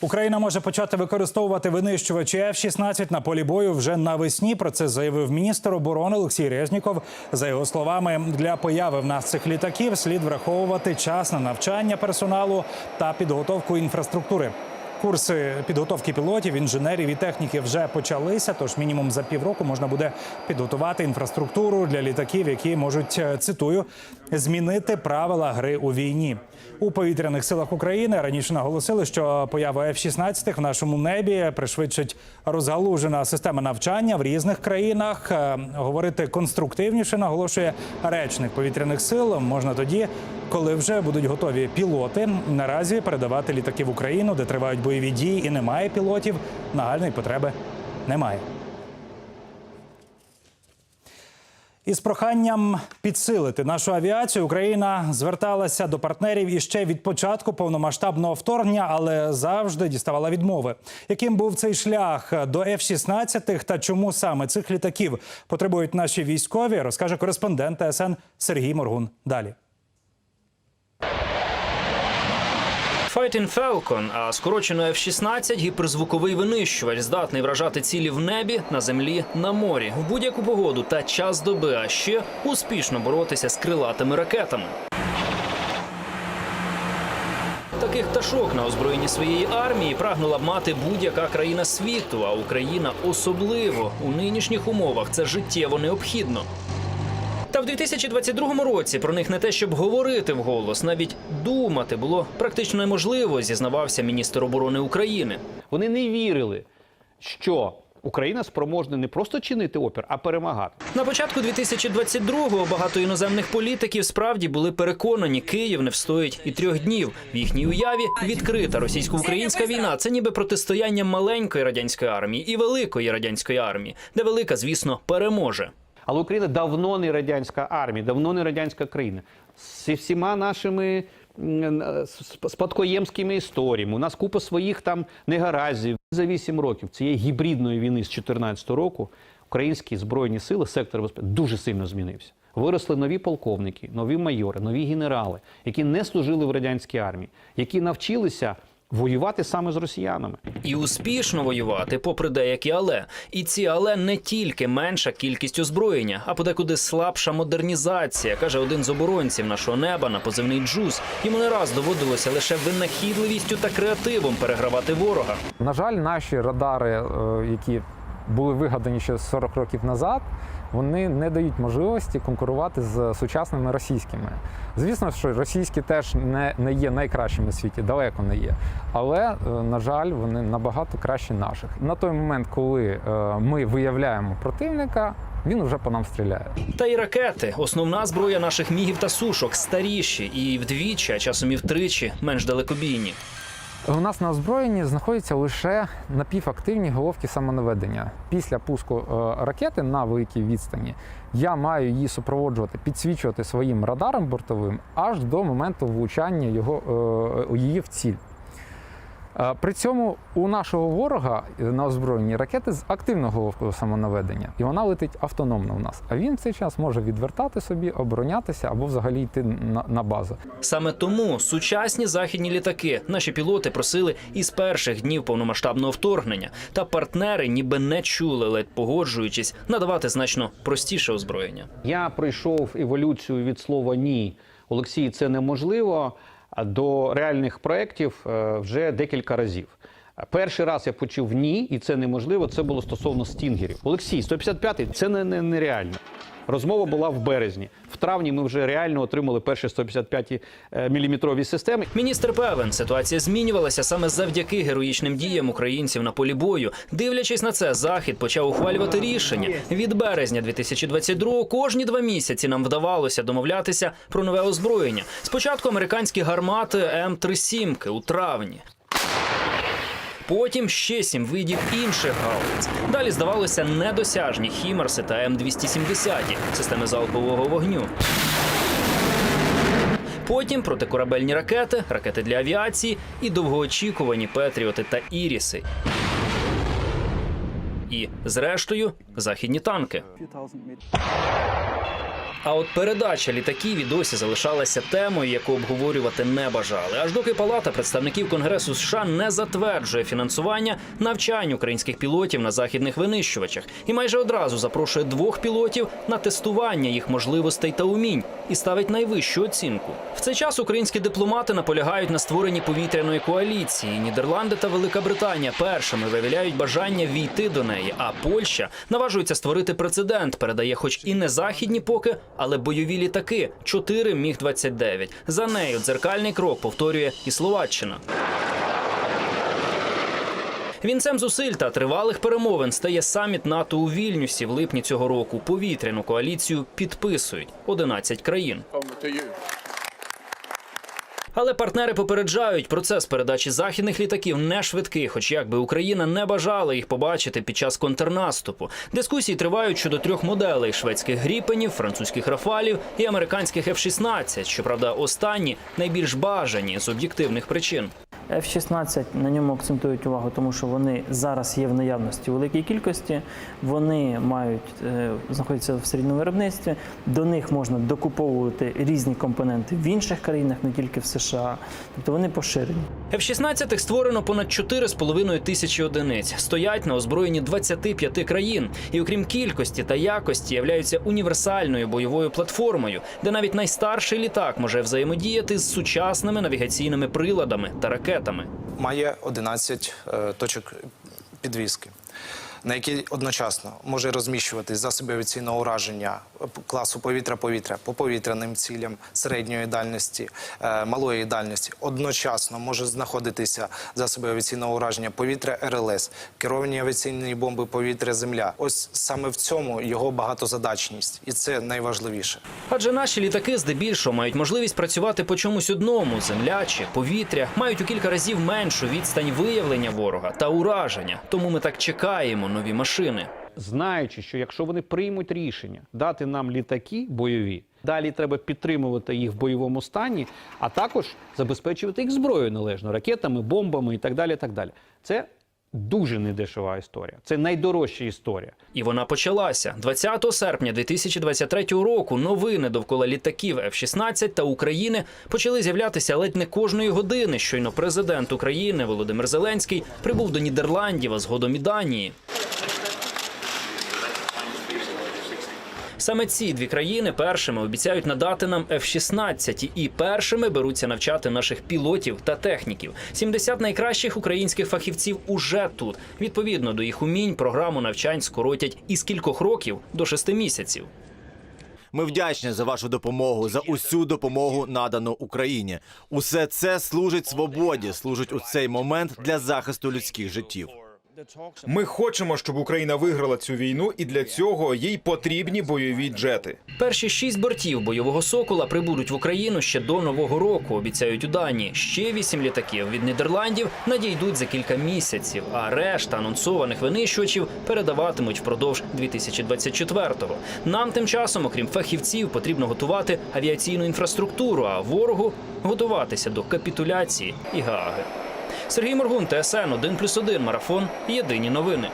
Україна може почати використовувати винищувачі F-16 на полі бою вже навесні. Про це заявив міністр оборони Олексій Резніков. За його словами, для появи в нас цих літаків слід враховувати час на навчання персоналу та підготовку інфраструктури. Курси підготовки пілотів, інженерів і техніків вже почалися. Тож мінімум за півроку можна буде підготувати інфраструктуру для літаків, які можуть е, цитую змінити правила гри у війні. У повітряних силах України раніше наголосили, що поява F-16 в нашому небі пришвидшить розгалужена система навчання в різних країнах. Е, Говорити конструктивніше наголошує речник повітряних сил. Можна тоді, коли вже будуть готові пілоти. Наразі передавати літаки в Україну, де тривають бойові дії і немає пілотів. Нагальної потреби немає. Із проханням підсилити нашу авіацію Україна зверталася до партнерів іще від початку повномасштабного вторгнення, але завжди діставала відмови. Яким був цей шлях до F-16 та чому саме цих літаків потребують наші військові, розкаже кореспондент ТСН Сергій Моргун. Далі. Fighting Falcon, а скорочено F-16 – гіперзвуковий винищувач, здатний вражати цілі в небі, на землі, на морі, в будь-яку погоду та час доби, а ще успішно боротися з крилатими ракетами. Таких пташок на озброєнні своєї армії прагнула б мати будь-яка країна світу, а Україна особливо у нинішніх умовах це життєво необхідно. Та в 2022 році про них не те, щоб говорити вголос, навіть думати було практично неможливо, зізнавався міністр оборони України. Вони не вірили, що Україна спроможна не просто чинити опір, а перемагати. На початку 2022-го багато іноземних політиків справді були переконані, Київ не встоїть і трьох днів. В їхній уяві відкрита російсько-українська війна. Це ніби протистояння маленької радянської армії і великої радянської армії, де велика, звісно, переможе. Але Україна давно не радянська армія, давно не радянська країна. Зі всіма нашими е, сп- спадкоємськими історіями. У нас купа своїх там негараздів. За вісім років цієї гібридної війни з 2014 року українські збройні сили, сектор безпеки дуже сильно змінився. Виросли нові полковники, нові майори, нові генерали, які не служили в радянській армії, які навчилися воювати саме з росіянами. І успішно воювати, попри деякі але. І ці але не тільки менша кількість озброєння, а подекуди слабша модернізація, каже один з оборонців нашого неба на позивний джуз. Йому не раз доводилося лише винахідливістю та креативом перегравати ворога. На жаль, наші радари, е, які були вигадані ще 40 років назад, вони не дають можливості конкурувати з сучасними російськими. Звісно, що російські теж не, не є найкращими в світі, далеко не є. Але, е, на жаль, вони набагато кращі наших. На той момент, коли е, ми виявляємо противника, він вже по нам стріляє. Та й ракети основна зброя наших мігів та сушок старіші і вдвічі, а часом і втричі менш далекобійні. У нас на озброєнні знаходяться лише напівактивні головки самонаведення. Після пуску е, ракети на великій відстані я маю її супроводжувати, підсвічувати своїм радаром бортовим аж до моменту влучання його, е, її в ціль. При цьому у нашого ворога на озброєнні ракети з активною головкою самонаведення, і вона летить автономно у нас. А він в цей час може відвертати собі, оборонятися або взагалі йти на, на базу. Саме тому сучасні західні літаки наші пілоти просили із перших днів повномасштабного вторгнення. Та партнери ніби не чули, ледь погоджуючись надавати значно простіше озброєння. Я пройшов еволюцію від слова ні. Олексій, це неможливо до реальних проєктів е, вже декілька разів. Перший раз я почув ні, і це неможливо. Це було стосовно стінгерів. Олексій, 155-й – це не, не, нереально. Розмова була в березні. В травні ми вже реально отримали перші 155 міліметрові системи. Міністр певен, ситуація змінювалася саме завдяки героїчним діям українців на полі бою. Дивлячись на це, захід почав ухвалювати рішення. Від березня 2022 кожні два місяці нам вдавалося домовлятися про нове озброєння. Спочатку американські гармати М37 у травні. Потім ще сім видів інших гаубиць. Далі здавалося недосяжні хімарси та М270 системи залпового вогню. Потім протикорабельні ракети, ракети для авіації і довгоочікувані Петріоти та Іріси. І, зрештою, західні танки. А от передача літаків і досі залишалася темою, яку обговорювати не бажали. Аж доки Палата представників Конгресу США не затверджує фінансування навчань українських пілотів на західних винищувачах і майже одразу запрошує двох пілотів на тестування їх можливостей та умінь і ставить найвищу оцінку. В цей час українські дипломати наполягають на створенні повітряної коаліції. Нідерланди та Велика Британія першими виявляють бажання війти до неї. А Польща наважується створити прецедент. Передає, хоч і не західні поки, але бойові літаки. Чотири міг 29 За нею дзеркальний крок повторює і Словаччина. Вінцем зусиль та тривалих перемовин стає саміт НАТО у Вільнюсі в липні цього року. Повітряну коаліцію підписують 11 країн. Але партнери попереджають, процес передачі західних літаків не швидкий, хоч якби Україна не бажала їх побачити під час контрнаступу. Дискусії тривають щодо трьох моделей: шведських гріпенів, французьких рафалів і американських F-16. Щоправда, останні найбільш бажані з об'єктивних причин. F-16 на ньому акцентують увагу, тому що вони зараз є в наявності великій кількості. Вони мають е, знаходяться в серійному виробництві. До них можна докуповувати різні компоненти в інших країнах, не тільки в США. Тобто вони поширені. F-16 створено понад 4,5 тисячі одиниць. Стоять на озброєнні 25 країн. І окрім кількості та якості, являються універсальною бойовою платформою, де навіть найстарший літак може взаємодіяти з сучасними навігаційними приладами та ракетами. Має 11 е, точок підвіски, на які одночасно може розміщуватись засоби авіаційного ураження класу повітря-повітря по повітряним цілям середньої дальності, е, малої дальності. Одночасно може знаходитися засоби авіаційного ураження повітря РЛС, керовані авіаційні бомби повітря-земля. Ось саме в цьому його багатозадачність, і це найважливіше. Адже наші літаки здебільшого мають можливість працювати по чомусь одному: земля чи повітря, мають у кілька разів меншу відстань виявлення ворога та ураження. Тому ми так чекаємо нові машини. знаючи, що якщо вони приймуть рішення дати нам літаки бойові, далі треба підтримувати їх в бойовому стані, а також забезпечувати їх зброєю належно, ракетами, бомбами і так далі. І так далі. Це дуже недешева історія. Це найдорожча історія. І вона почалася 20 серпня 2023 року. Новини довкола літаків F-16 та України почали з'являтися ледь не кожної години. Щойно президент України Володимир Зеленський прибув до Нідерландів, а згодом і Данії. Саме ці дві країни першими обіцяють надати нам F-16 і першими беруться навчати наших пілотів та техніків. 70 найкращих українських фахівців уже тут. Відповідно до їх умінь, програму навчань скоротять із кількох років до шести місяців. Ми вдячні за вашу допомогу, за усю допомогу надану Україні. Усе це служить свободі, служить у цей момент для захисту людських життів. Ми хочемо, щоб Україна виграла цю війну, і для цього їй потрібні бойові джети. Перші шість бортів бойового сокола прибудуть в Україну ще до нового року. Обіцяють у Данії. Ще вісім літаків від Нідерландів надійдуть за кілька місяців. А решта анонсованих винищувачів передаватимуть впродовж 2024-го. Нам тим часом, окрім фахівців, потрібно готувати авіаційну інфраструктуру, а ворогу готуватися до капітуляції і Гааги. Сергій Моргун, ТСН 1+,1, Марафон. Єдині новини.